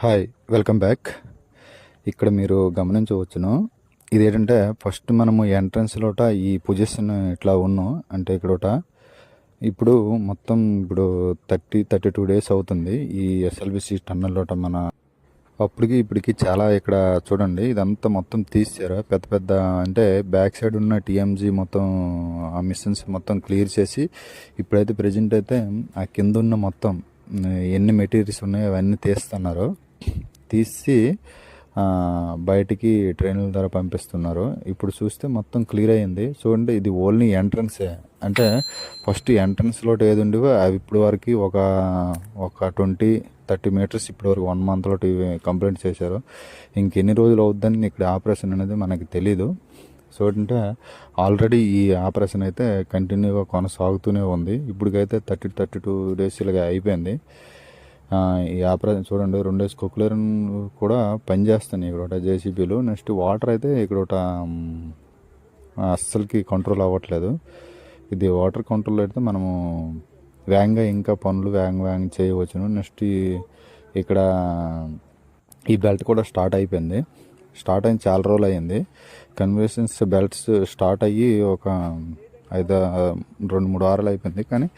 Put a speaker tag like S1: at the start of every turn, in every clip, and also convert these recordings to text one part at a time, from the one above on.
S1: Hi welcome back. ఇక్కడ మీరు గమనించవచ్చును. ఇదేంటంటే ఫస్ట్ మనము ఎంట్రన్స్ లోట ఈ పొజిషన్ ఇట్లా ఉన్నాం. అంటే ఇక్కడోట ఇప్పుడు మొత్తం ఇప్పుడు థర్టీ థర్టీ టూ డేస్ అవుతుంది. ఈ ఎస్ఎల్బిసి టన్నల్లోట మన అప్పటికి ఇప్పటికి చాలా ఇక్కడ చూడండి ఇదంతా మొత్తం తీసారు పెద్ద పెద్ద అంటే బ్యాక్ సైడ్ ఉన్న టీఎంజీ మొత్తం ఆ మిషన్స్ మొత్తం క్లియర్ చేసి ఇప్పుడైతే ప్రజెంట్ అయితే ఆ కింద ఉన్న మొత్తం ఎన్ని మెటీరియల్స్ ఉన్నాయో అవన్నీ తీస్తున్నారు. తీసి బయటికి ట్రైన్ల ద్వారా పంపిస్తున్నారు. ఇప్పుడు చూస్తే మొత్తం క్లియర్ అయింది. చూడండి ఇది ఓన్లీ ఎంట్రన్సే. అంటే ఫస్ట్ ఎంట్రన్స్లో ఏది ఉండేవో అవి ఇప్పుడు వరకు ఒక ఒక ట్వంటీ థర్టీ మీటర్స్ ఇప్పటి వరకు వన్ మంత్లో కంప్లీట్ చేశారు. ఇంకెన్ని రోజులు అవుద్దని ఇక్కడ ఆపరేషన్ అనేది మనకి తెలీదు. సో అంటే ఆల్రెడీ ఈ ఆపరేషన్ అయితే కంటిన్యూగా కొనసాగుతూనే ఉంది. ఇప్పటికైతే థర్టీ థర్టీ టూ డేస్ ఇలాగ అయిపోయింది. ఈ ఆపరేషన్ చూడండి రెండు స్కోక్లర్ కూడా పనిచేస్తున్నాయి ఇక్కడ ఒకటి జేసీబీలు. నెక్స్ట్ వాటర్ అయితే ఇక్కడ ఒకట అస్సలకి కంట్రోల్ అవ్వట్లేదు. ఇది వాటర్ కంట్రోల్ అయితే మనము వేగంగా ఇంకా పనులు వేగంగా వేగంగా చేయవచ్చును. నెక్స్ట్ ఇక్కడ ఈ బెల్ట్ కూడా స్టార్ట్ అయిపోయింది. స్టార్ట్ అయిన చాలా రోజులు అయింది కన్వర్షన్స్ బెల్ట్స్ స్టార్ట్ అయ్యి ఒక ఐదు రెండు మూడు వారాలు అయిపోయింది. కానీ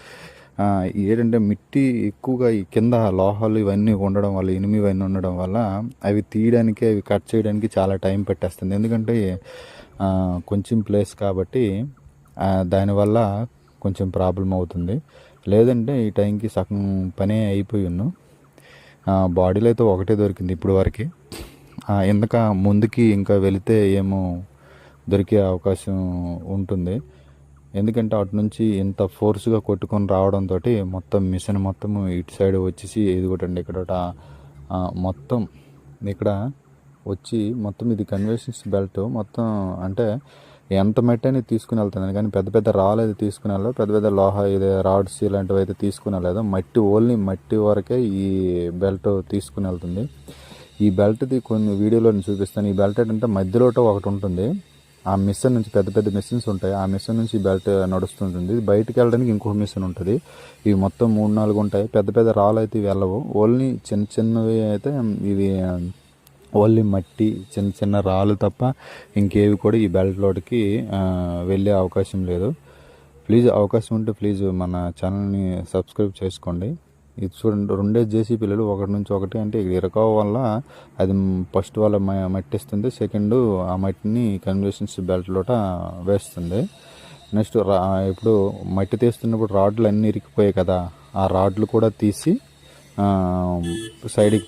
S1: ఏంటంటే మిట్టి ఎక్కువగా ఈ కింద లోహాలు ఇవన్నీ ఉండడం వల్ల ఇనుము ఇవన్నీ ఉండడం వల్ల అవి తీయడానికి అవి కట్ చేయడానికి చాలా టైం పెట్టేస్తుంది. ఎందుకంటే కొంచెం ప్లేస్ కాబట్టి దానివల్ల కొంచెం ప్రాబ్లం అవుతుంది. లేదంటే ఈ టైంకి సగం పనే అయిపోయి ఉన్నాం. బాడీలో అయితే ఒకటే దొరికింది ఇప్పుడు వరకు. ఎందుక ముందుకి ఇంకా వెళితే ఏమో దొరికే అవకాశం ఉంటుంది. ఎందుకంటే అటు నుంచి ఇంత ఫోర్స్గా కొట్టుకొని రావడంతో మొత్తం మిషన్ మొత్తం ఇటు సైడ్ వచ్చేసి ఎదుగుటండి ఇక్కడ ఒకట, మొత్తం ఇక్కడ వచ్చి మొత్తం ఇది కన్వెన్షన్స్ బెల్ట్ మొత్తం అంటే ఎంత మట్టి అనేది తీసుకుని వెళ్తుంది కానీ పెద్ద పెద్ద రాళ్ళు అయితే తీసుకుని వెళ్ళదు పెద్ద పెద్ద లోహ ఇది రాడ్స్ ఇలాంటివి అయితే తీసుకుని వెళ్ళదు మట్టి ఓన్లీ మట్టి వరకే ఈ బెల్ట్ తీసుకుని వెళ్తుంది. ఈ బెల్ట్ది కొన్ని వీడియోలో నేను చూపిస్తాను. ఈ బెల్ట్ ఏంటంటే మధ్యలో ఒకటి ఉంటుంది. ఆ మిషన్ నుంచి పెద్ద పెద్ద మిషన్స్ ఉంటాయి. ఆ మిషన్ నుంచి బెల్ట్ నడుస్తుంటుంది. బయటకు వెళ్ళడానికి ఇంకొక మిషన్ ఉంటుంది. ఇవి మొత్తం మూడు నాలుగు ఉంటాయి. పెద్ద పెద్ద రాళ్ళు అయితే వెళ్ళవు. ఓన్లీ చిన్న చిన్నవి అయితే ఇవి ఓన్లీ మట్టి చిన్న చిన్న రాళ్ళు తప్ప ఇంకేవి కూడా ఈ బెల్ట్ లోటికి వెళ్ళే అవకాశం లేదు. ప్లీజ్ అవకాశం ఉంటే ప్లీజ్ మన ఛానల్ని సబ్స్క్రైబ్ చేసుకోండి. ఇది చూడండి రెండే జేసీ పిల్లలు ఒకటి నుంచి ఒకటి అంటే ఇక్కడ ఇరకవ వల్ల అది ఫస్ట్ వాళ్ళ మట్టిస్తుంది మట్టి ఇస్తుంది సెకండ్ ఆ మట్టిని కన్వేషన్స్ బెల్ట్ లోట వేస్తుంది. నెక్స్ట్ రా ఇప్పుడు మట్టి తీస్తున్నప్పుడు రాడ్లు అన్నీ ఇరికిపోయాయి కదా ఆ రాడ్లు కూడా తీసి సైడ్కి